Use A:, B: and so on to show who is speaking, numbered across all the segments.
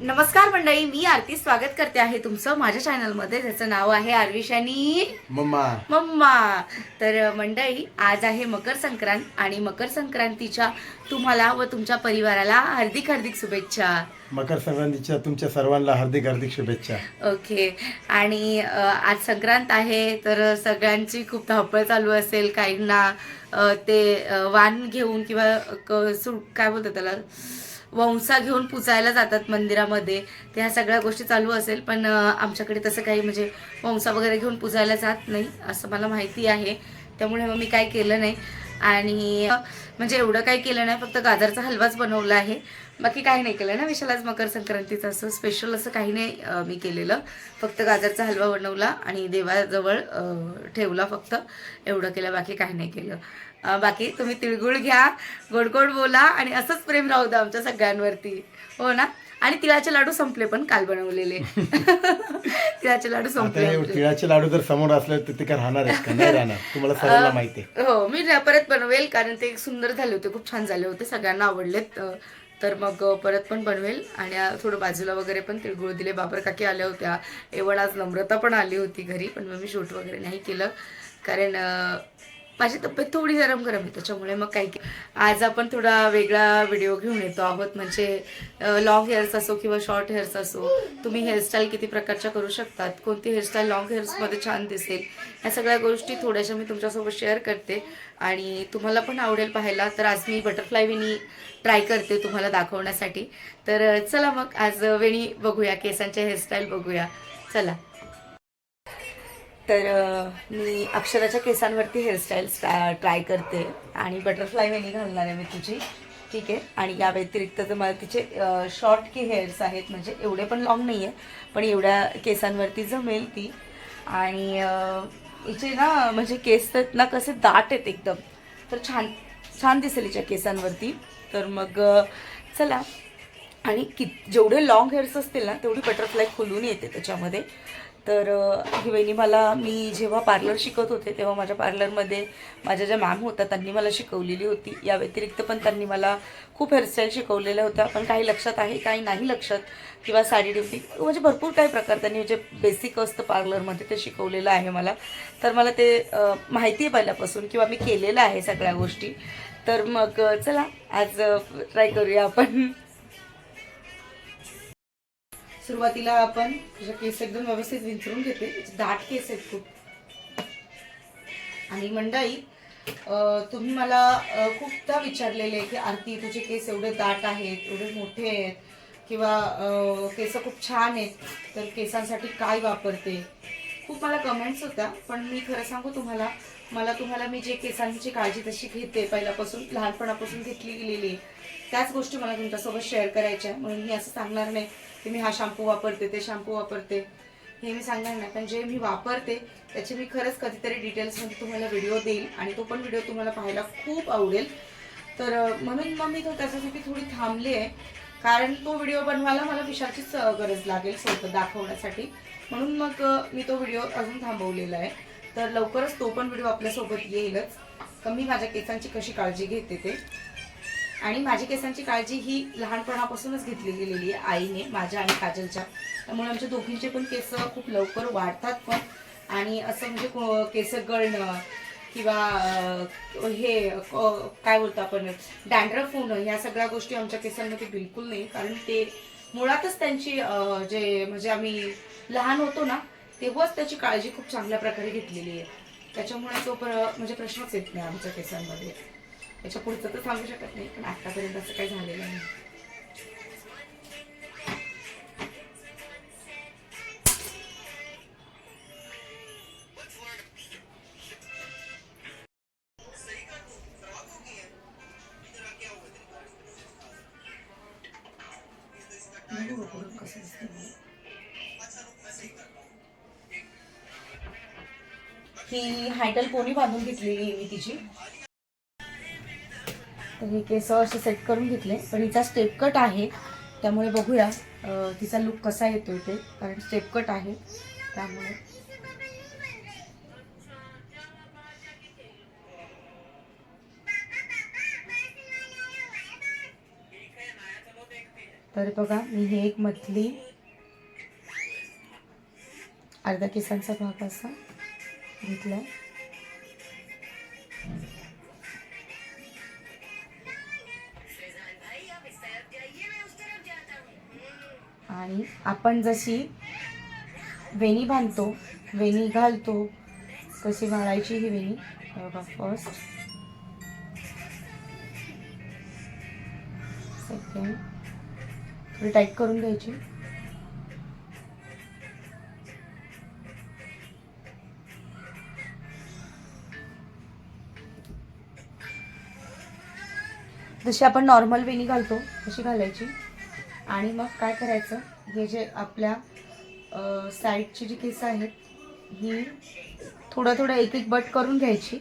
A: नमस्कार मंडळी मी आरती स्वागत करते आहे तुमचं माझ्या चॅनलमध्ये. त्याचं नाव आहे आरविशानी
B: मम्मा.
A: मम्मा. तर मंडळी आज आहे मकर संक्रांत आणि मकर संक्रांतीच्या तुम्हाला व तुमच्या परिवाराला हार्दिक हार्दिक शुभेच्छा.
B: मकर संक्रांतीच्या तुमच्या सर्वांना हार्दिक हार्दिक शुभेच्छा.
A: ओके. आणि अ, आज संक्रांत आहे तर सगळ्यांची खूप धावपळ चालू असेल. काहींना अ, ते अ, वाण घेऊन किंवा क- सु काय बोलतात त्याला? वंसा घेऊन पुजायला जातात मंदिरामध्ये. तर ह्या सगळ्या गोष्टी चालू असेल पण आमच्याकडे तसं काही म्हणजे वंसा वगैरे घेऊन पुजायला जात नाही असं मला माहिती आहे. त्यामुळे मग मी काय केलं नाही. आणि म्हणजे एवढं काही केलं नाही फक्त गाजरचा हलवाच बनवला आहे. बाकी काही नाही केलं ना विशालाच मकर संक्रांतीचं असं स्पेशल असं काही नाही मी केलेलं. फक्त गाजरचा हलवा बनवला आणि देवाजवळ ठेवला फक्त. एवढं केलं बाकी काही नाही केलं. बाकी तुम्ही तिळगुळ घ्या गोड गोड बोला आणि असंच प्रेम राहू द्या आमच्या सगळ्यांवरती. हो ना? आणि तिळाचे लाडू संपले पण काल बनवलेले. तिळाचे लाडू संपले.
B: तिळाचे लाडू जर समोर असले तर ते काय राहणार तुम्हाला सर्वांना माहिती
A: हो मी परत बनवेल कारण ते सुंदर झाले होते खूप छान झाले होते सगळ्यांना आवडलेत. तर मग परत पण बनवेल आणि थोडं बाजूला वगैरे पण तिळगुळ दिले. बाबर काकी आल्या होत्या. एवढ आज नम्रता पण आली होती घरी पण मग मी शूट वगैरे नाही केलं. कारण माझी तब्येत थोडी गरम गरम आहे त्याच्यामुळे मग काही आज आपण थोडा वेगळा व्हिडिओ घेऊन येतो आहोत. म्हणजे लॉंग हेअर्स असो किंवा शॉर्ट हेअर्स असो तुम्ही हेअरस्टाईल किती प्रकारच्या करू शकतात? कोणती हेअरस्टाईल लॉंग हेअर्समध्ये छान दिसेल? ह्या सगळ्या गोष्टी थोड्याशा मी तुमच्यासोबत शेअर करते. आणि तुम्हाला पण आवडेल पाहायला तर आज मी बटरफ्लाय वेणी ट्राय करते तुम्हाला दाखवण्यासाठी. तर चला मग आज वेणी बघूया केसांच्या हेअरस्टाईल बघूया. चला. तर मी अक्षराच्या केसांवरती हेअरस्टाईल ट्राय करते. आणि बटरफ्लाय वेणी घालणार आहे मी तुझी. ठीक आहे? आणि या व्यतिरिक्त तर मला तिचे शॉर्ट की हेअर्स आहेत. म्हणजे एवढे पण लॉंग नाही आहे पण एवढ्या केसांवरती जमेल ती. आणि हिचे ना म्हणजे केस तर ना कसे दाट आहेत एकदम. तर छान छान दिसेल हिच्या केसांवरती. तर मग चला. आणि कित जेवढे लॉंग हेअर्स असतील ना तेवढी बटरफ्लाय खोलून येते त्याच्यामध्ये. तर ही वहिनी मला मी जेव्हा पार्लर शिकत होते तेव्हा माझ्या पार्लरमध्ये माझ्या ज्या मॅम होत्या त्यांनी मला शिकवलेली होती. या व्यतिरिक्त पण त्यांनी मला खूप हेअरस्टाईल शिकवलेल्या होत्या. पण काही लक्षात आहे काही नाही लक्षात. किंवा साडी ड्युटी म्हणजे भरपूर काही प्रकार त्यांनी जे बेसिक असतं पार्लरमध्ये ते शिकवलेलं आहे मला. तर मला ते माहिती आहे पहिल्यापासून किंवा मी केलेलं आहे सगळ्या गोष्टी. तर मग चला आज ट्राय करूया आपण. सुरुवातीला आपण तुझ्या केस एकदम व्यवस्थित विंचरून घेते. दाट केस आहेत खूप. आणि मंडळी तुम्ही मला खूपदा विचारलेले की आरती तुझे केस एवढे दाट आहेत एवढे मोठे आहेत किंवा केस खूप छान आहेत तर केसांसाठी काय वापरते? खूप मला कमेंट्स होत्या पण मी खरं सांगू तुम्हाला मला तुम्हाला मी जे केसांची काळजी तशी घेते पहिल्यापासून लहानपणापासून घेतली गेलेली आहे. त्याच गोष्टी मला तुमच्यासोबत शेअर करायच्या म्हणून मी असं सांगणार नाही. की मी हा शॅम्पू वापरते ते शॅम्पू वापरते. हे मी सांगणार नाही पण जे मी वापरते त्याचे मी खरंच कधीतरी डिटेल्समध्ये तुम्हाला व्हिडिओ देईल आणि तो पण व्हिडिओ तुम्हाला पाहायला खूप आवडेल. तर म्हणून मग मी तो त्याच्यासाठी थोडी थांबली आहे. कारण तो व्हिडिओ बनवायला मला विशालचीच गरज लागेल सोबत दाखवण्यासाठी. म्हणून मग मी तो व्हिडिओ अजून थांबवलेला आहे. तर लवकरच तो पण व्हिडिओ आपल्यासोबत येईलच. तर मी माझ्या केसांची कशी काळजी घेते ते आणि माझी केसांची काळजी ही लहानपणापासूनच घेतली गेलेली आहे आईने माझ्या आणि काजलच्या. त्यामुळे आमच्या दोघींचे पण केस खूप लवकर वाढतात पण. आणि असं म्हणजे केस गळणं किंवा हे काय बोलतो आपण डॅन्ड्रफ होणं ह्या सगळ्या गोष्टी आमच्या केसांमध्ये बिलकुल नाही. कारण ते मुळातच त्यांची जे म्हणजे आम्ही लहान होतो ना तेव्हाच त्याची काळजी खूप चांगल्या प्रकारे घेतलेली आहे. त्याच्यामुळे तो प्र म्हणजे प्रश्नच येत नाही आमच्या केसांमध्ये. त्याच्या पुढचं तर सांगू शकत नाही पण आतापर्यंत असं काही झालेलं नाही. ही हायटल कोणी बांधून घेतलेली मी तिची? तर हे केस असे सेट करून घेतले. पण हिचा स्टेप कट आहे. त्यामुळे बघूया तिचा लुक कसा येतो ते. कारण स्टेप कट आहे. त्यामुळे. तर बघा मी हे एक मधली अर्धा केसांचा भाग असा घेतलाय. आहे आपण जशी वेणी बांधतो वेणी घालतो तशी घालायची ही वेणी? बघा फर्स्ट सेकंड थोडी टाईट करून घ्यायची. जशी आपण नॉर्मल वेणी घालतो तशी घालायची. आणि मग काय करायचं? हे जे आपल्या साईडची जी केस आहेत ही थोडं थोडं एक एक बट करून घ्यायची.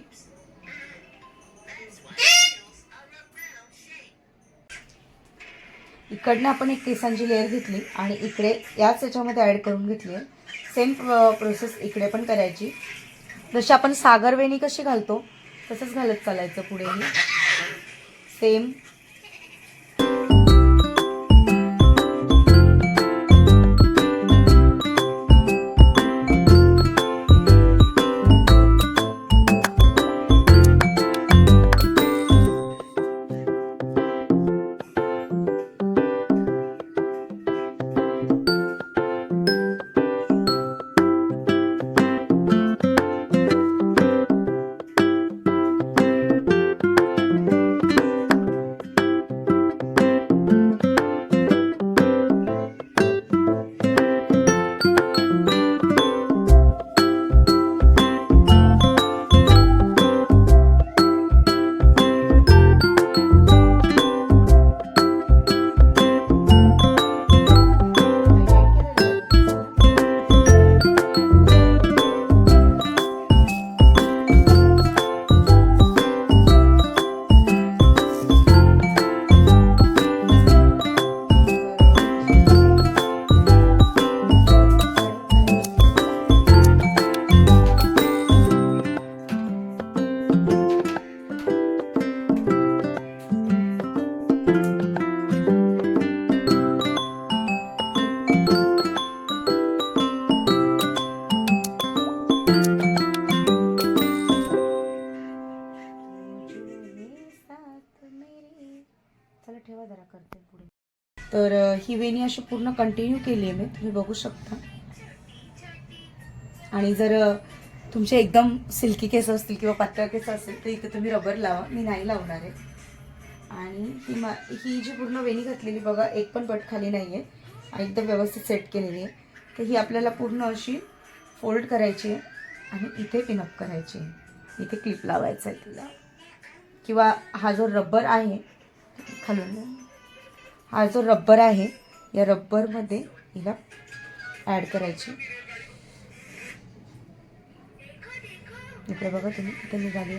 A: इकडनं आपण एक केसांची लेअर घेतली आणि इकडे याच याच्यामध्ये ॲड करून घेतली आहे. सेम प्रोसेस इकडे पण करायची. जशी आपण सागर वेणी कशी घालतो तसंच घालत चालायचं पुढेही. सेम अशी पूर्ण कंटिन्यू केली आहे मी. तुम्ही बघू शकता. आणि जर तुमचे एकदम सिल्की केस असतील किंवा पातळ केस असतील तर इथे तुम्ही रबर लावा. मी नाही लावणार आहे. आणि ही मा ही जी पूर्ण वेणी घातलेली बघा एक पण बट खाली नाही आहे आणि एकदम व्यवस्थित सेट केलेली आहे. तर ही आपल्याला पूर्ण अशी फोल्ड करायची आहे आणि इथे पिनअप करायची आहे. इथे क्लिप लावायचं आहे तिला. किंवा हा जो रबर आहे खालून. हा जो रब्बर आहे या रब्बरमध्ये हिला ॲड करायची. इकडे बघा तुम्ही इथे निघाली.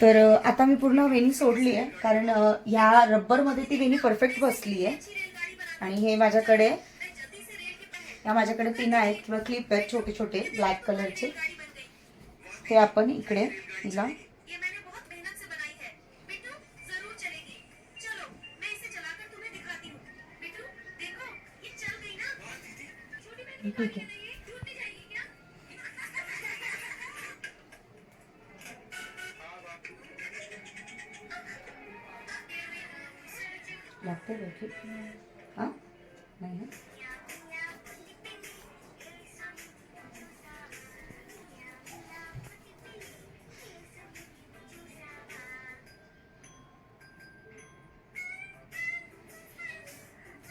A: तर आता मी पूर्ण वेणी सोडली आहे कारण ह्या रब्बरमध्ये ती वेणी परफेक्ट बसली आहे. आणि हे माझ्याकडे या माझ्याकडे पिन आहेत किंवा क्लिप आहेत छोटे छोटे ब्लॅक कलरचे ते आपण इकडे हिला
C: ठीक आहे. लागते का?
A: ठीक. हां?
C: नाही
A: ना?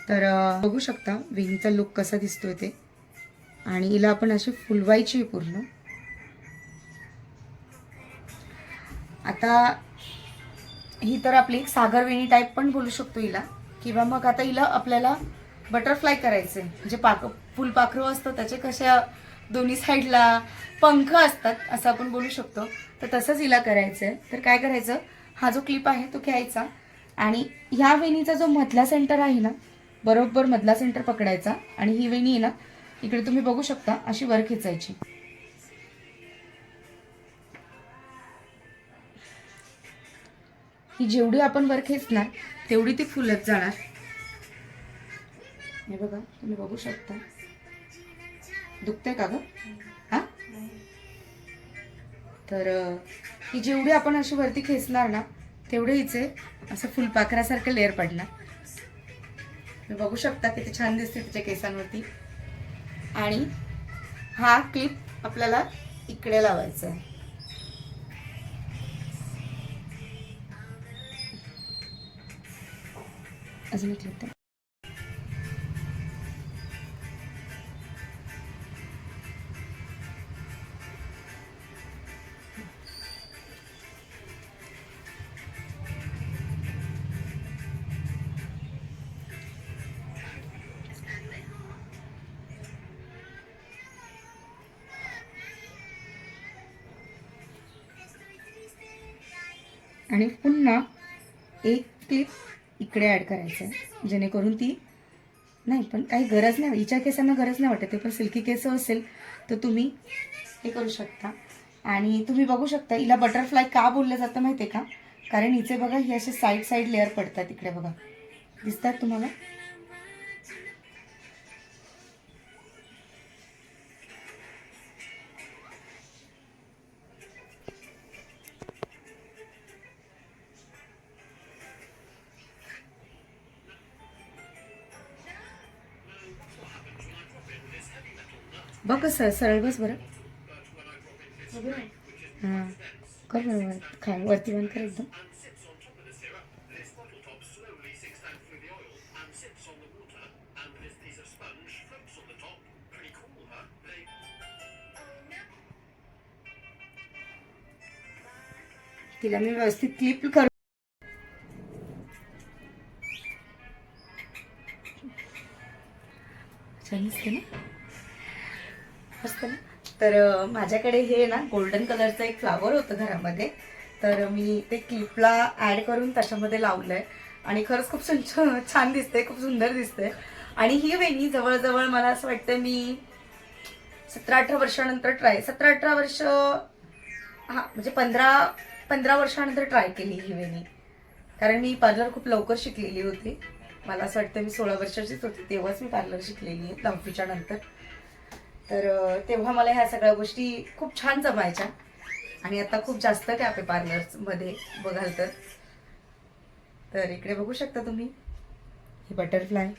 A: तर बघू शकता विंगचा लुक कसा दिसतोय ते. आणि हिला आपण अशी फुलवायची पूर्ण. आता ही तर आपली एक सागर वेणी टाईप पण बोलू शकतो हिला. किंवा मग आता हिला आपल्याला बटरफ्लाय करायचे म्हणजे पाक फुलपाखरू असतं त्याचे कशा दोन्ही साईडला पंख असतात असं आपण बोलू शकतो. तर तसंच हिला करायचं आहे तर काय करायचं? हा जो क्लिप आहे तो घ्यायचा. आणि ह्या वेणीचा जो मधला सेंटर आहे ना बरोबर मधला सेंटर पकडायचा. आणि ही वेणी आहे ना इकडे तुम्ही बघू शकता अशी वर खेचायची. ही जेवढी आपण वर खेचणार तेवढी ती फुलत जाणार. हे बघा तुम्ही बघू शकता. दुखतंय का ग? हा? तर ही जेवढी आपण अशी वरती खेचणार ना तेवढे हिचे असं फुलपाखरासारखं लेअर पडणार. तुम्ही बघू शकता किती छान दिसते तिच्या केसांवरती. आणि हा क्लिप आपल्याला इकडे लावायचा आहे. अजून एक क्लिप पुन्हा एक क्लिप इकडे ॲड करायचं. आहे जेणेकरून ती नाही पण काही गरज नाही. हिच्या केसांना गरज नाही वाटत. ते पण सिल्की केस असेल तर तुम्ही हे करू शकता. आणि तुम्ही बघू शकता हिला बटरफ्लाय का बोललं जातं माहिती आहे का? कारण हिचे बघा ही असे साईड साईड लेअर पडतात इकडे बघा. दिसतात तुम्हाला? बघ सर सरळ बस बरं. हां. कर बरं खा. वरती बंद कर एकदम. तिला मी व्यवस्थित क्लिप कर छान दिसते ना? तर माझ्याकडे हे ना गोल्डन कलरचं एक फ्लावर होतं घरामध्ये. तर मी ते क्लिपला ॲड करून त्याच्यामध्ये लावलं आहे आणि खरंच खूप छान छान दिसते खूप सुंदर दिसते आणि ही वेणी जवळजवळ मला असं वाटतं मी सतरा अठरा वर्षानंतर ट्राय सतरा अठरा वर्ष हा म्हणजे पंधरा पंधरा वर्षानंतर ट्राय केली ही वेणी. कारण मी पार्लर खूप लवकर शिकलेली होती. मला असं वाटतं मी सोळा वर्षाचीच होती तेव्हाच मी पार्लर शिकलेली आहे दहावीच्या नंतर. तर तेव्हा मला ह्या सगळ्या गोष्टी खूप छान जमायच्या. आणि आता खूप जास्त कॅफे पार्लर्समध्ये बघाल तर. तर इकडे बघू शकता तुम्ही. हे बटरफ्लाय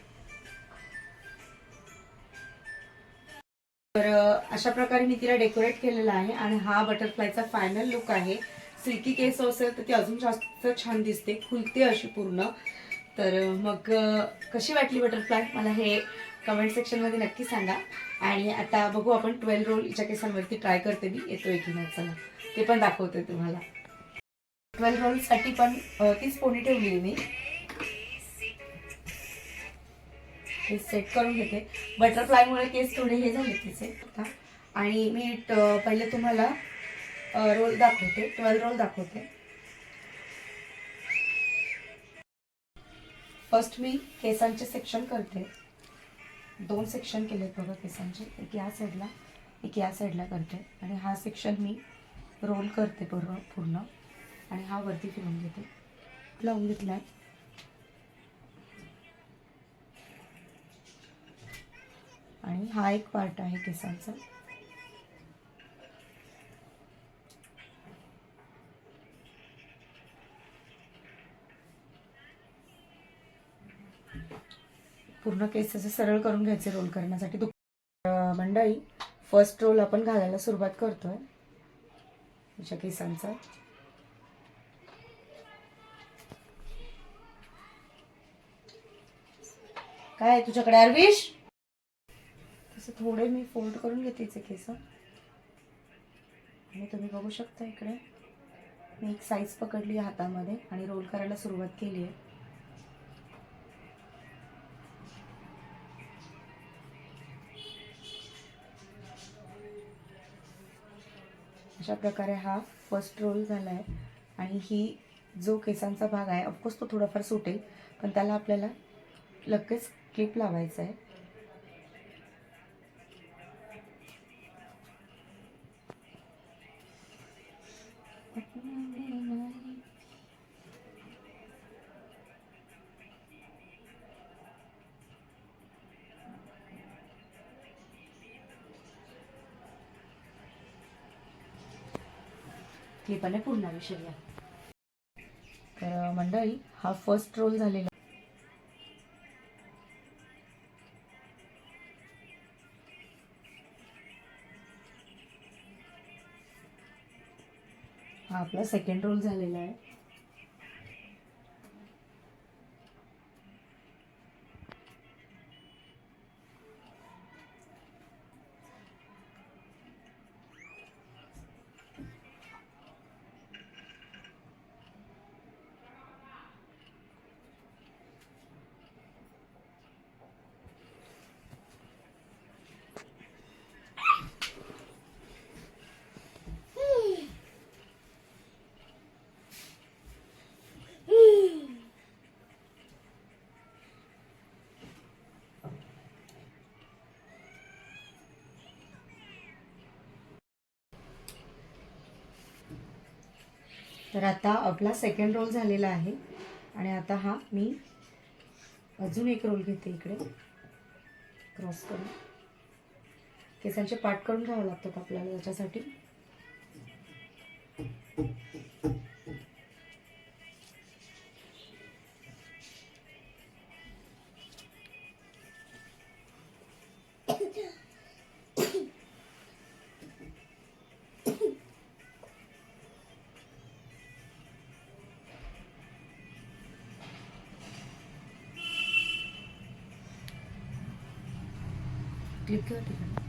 A: तर अशा प्रकारे मी तिला डेकोरेट केलेला आहे आणि हा बटरफ्लायचा फायनल लुक आहे. सिल्की केस असेल तर ती अजून जास्त छान दिसते. खुलते अशी पूर्ण. तर मग कशी वाटली बटरफ्लाय मला हे कमेंट सेक्शनमध्ये नक्की सांगा. आणि आता बघू आपण ट्वेल्व रोल केसांवरती ट्राय करते मी. येतोय की नाही? चला. ते पण दाखवते तुम्हाला. ट्वेल्व रोलसाठी पण तीच पोणी ठेवली मी. ते सेट करून घेते. बटरफ्लायमुळे केस थोडे हे झाले तिचे. आणि मी पहिले तुम्हाला रोल दाखवते. ट्वेल्व रोल दाखवते. फर्स्ट मी केसांचे सेक्शन करते. दोन सेक्शन केलेत बघा केसांचे. एक या साईडला एक या साईडला करते. आणि हा सेक्शन मी रोल करते बरोबर पूर्ण. आणि हा वरती फिरवून घेते. लावून घेतला आणि हा एक पार्ट आहे केसांचा. पूर्ण केस असे सरळ करून घ्यायचे रोल करण्यासाठी. दु मंडळी फर्स्ट रोल आपण घालायला सुरुवात करतोय. तुझ्या केसांचा. काय आहे तुझ्याकडे अरविश? तसं थोडे मी फोल्ड करून घेते केस. आणि तुम्ही बघू शकता इकडे. मी एक साईज पकडली आहे हातामध्ये आणि रोल करायला सुरुवात केली आहे. अशा प्रकारे हा फर्स्ट रोल झाला आहे आणि ही जो केसांचा भाग आहे ऑफकोर्स तो थोडाफार सुटेल पण त्याला आपल्याला लगेच क्लिप लावायचा आहे क्लिपाने पूर्ण विषयला तर मंडळी हा फर्स्ट रोल झालेला. हा आपला सेकंड रोल झालेला आहे. तर आता आपला सेकंड रोल झालेला आहे. आणि आता हा मी अजून एक रोल घेते इकडे. क्रॉस करून. केसांचे पाठ करून घ्यावं लागतात आपल्याला त्याच्यासाठी क्लिक कर तिकडे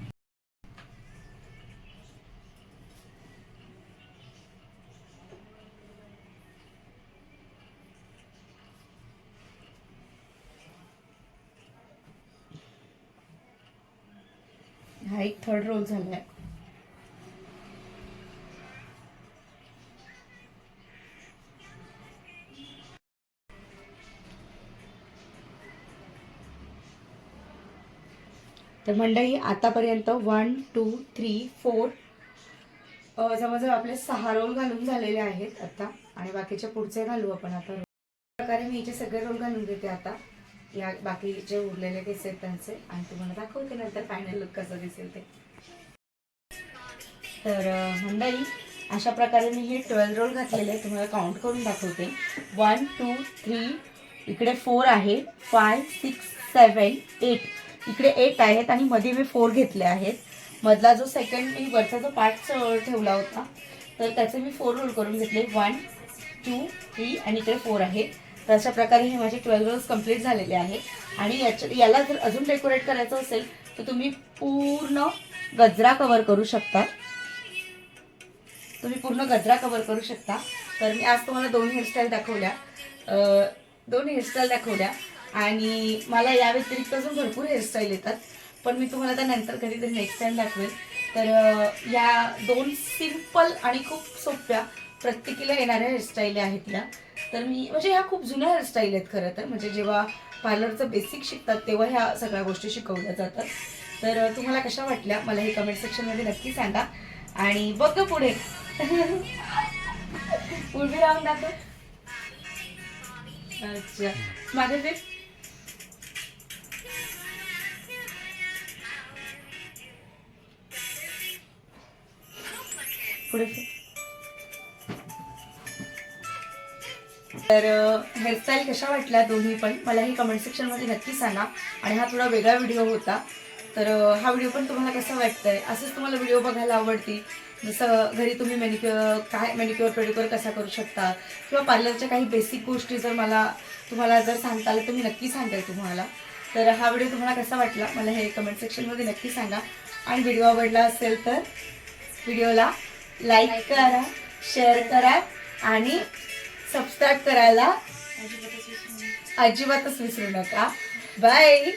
A: हा एक थर्ड रोल झाला आहे तर मंडळी आतापर्यंत वन टू थ्री फोर जवळजवळ आपले सहा रोल घालून झालेले आहेत आता. आणि बाकीचे पुढचे घालू आपण आता. प्रकारे मी इथे सगळे रोल घालून देते आता. या बाकी जे उरलेले केस आहेत त्यांचे. आणि तुम्हाला दाखवते नंतर फायनल लुक कसं दिसेल ते. तर मंडळी अशा प्रकारे मी हे ट्वेल्व रोल घातलेले तुम्हाला काउंट करून दाखवते. वन टू थ्री इकडे फोर आहे. फाय सिक्स सेवन एट इकडे एट आहेत आणि मध्ये मी फोर घेतले आहेत. मधला जो सेकंड मी वरचा जो पार्ट ठेवला होता तर त्याचे मी फोर रोल करून घेतले. वन टू थ्री आणि इकडे फोर आहे तर अशा प्रकारे हे माझे ट्वेल्व रोल्स कंप्लीट झालेले आहेत. आणि याच्या याला जर अजून डेकोरेट करायचं असेल तर तुम्ही पूर्ण गजरा कवर करू शकता. तुम्ही पूर्ण गजरा कवर करू शकता. तर मी आज तुम्हाला दोन हेअरस्टाईल दाखवल्या. दोन हेअरस्टाईल दाखवल्या. आणि मला या व्यतिरिक्त अजून भरपूर हेअरस्टाईल येतात. पण मी तुम्हाला त्या नंतर कधीतरी नेक्स्ट टाईम दाखवेल तर या दोन सिंपल आणि खूप सोप्या प्रत्येकीला येणाऱ्या हेअरस्टाईल आहेत या. तर मी म्हणजे ह्या खूप जुन्या हेअरस्टाईल आहेत खरं तर. म्हणजे जेव्हा पार्लरचं बेसिक शिकतात तेव्हा ह्या सगळ्या गोष्टी शिकवल्या जातात. तर तुम्हाला कशा वाटल्या? मला हे कमेंट सेक्शनमध्ये नक्की सांगा. आणि बघ पुढे. उभी राहून दाखव. अच्छा. माझे ते पुढे. तर हेअरस्टाईल कशा वाटल्या दोन्ही पण मला ही कमेंट सेक्शनमध्ये नक्की सांगा. आणि हा थोडा वेगळा व्हिडिओ होता. तर हा व्हिडिओ पण तुम्हाला कसा वाटतंय? असंच तुम्हाला व्हिडिओ बघायला आवडतील जसं घरी तुम्ही मेनिक्युअर काय मेनिक्युअर पेडिक्युअर कसा करू शकता? किंवा पार्लरच्या काही बेसिक गोष्टी जर मला तुम्हाला जर सांगता आलं तर मी नक्की सांगेल तुम्हाला. तर हा व्हिडिओ तुम्हाला कसा वाटला? मला हे कमेंट सेक्शनमध्ये नक्की सांगा. आणि व्हिडिओ आवडला असेल तर व्हिडिओला लाईक करा शेअर करा आणि सबस्क्राईब करायला अजिबातच विसरू नका. बाय.